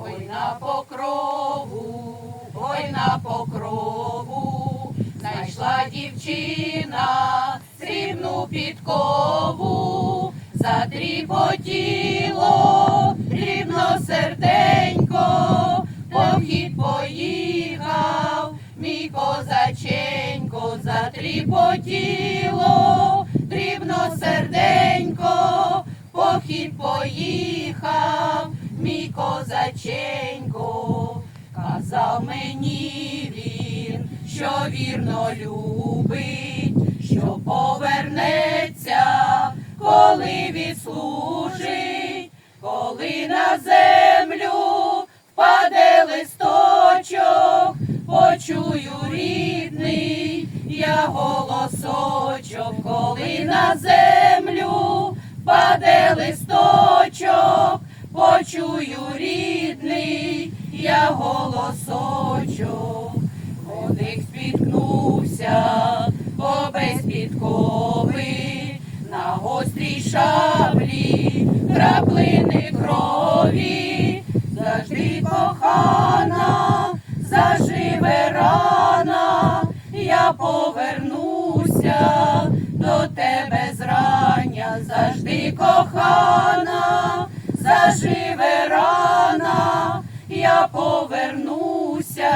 Ой на покрову, ой на покрову, знайшла дівчина срібну підкову, затріпотіло дрібно серденько, похід поїхав, мій козаченько, затріпотіло дрібно серденько, похід поїхав, мій козаченько, казав мені він, що вірно любить, що повернеться, коли відслужить, коли на землю впаде листочок, почую рідний я голосочок, коли на землю впаде листочок, почую рідний я голосочок, Коник спіткнувся, бо без підкови, на гострій шаблі краплини крові, завжди кохана, заживе рана, я повернуся до тебе зрання, завжди кохана, я повернуся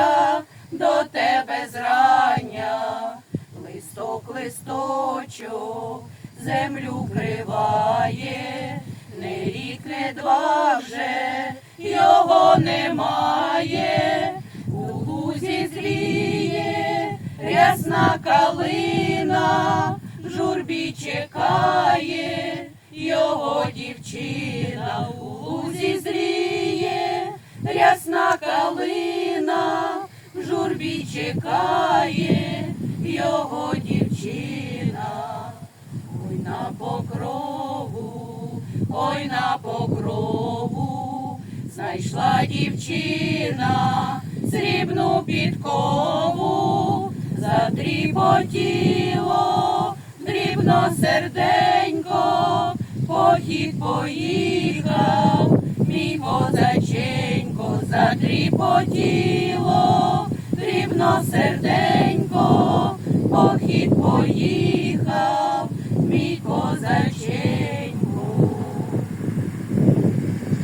до тебе зрання, листок, листочок, землю вкриває, не рік, не два вже його немає, у лузі зріє рясна калина, в журбі чекає його дівчина, в чекає його дівчина. Ой на покрову, ой на покрову, знайшла дівчина срібну підкову, затріпотіло дрібно серденько, похід поїхав, мій козаченько, затріпотіло дрібно серденько, похід поїхав.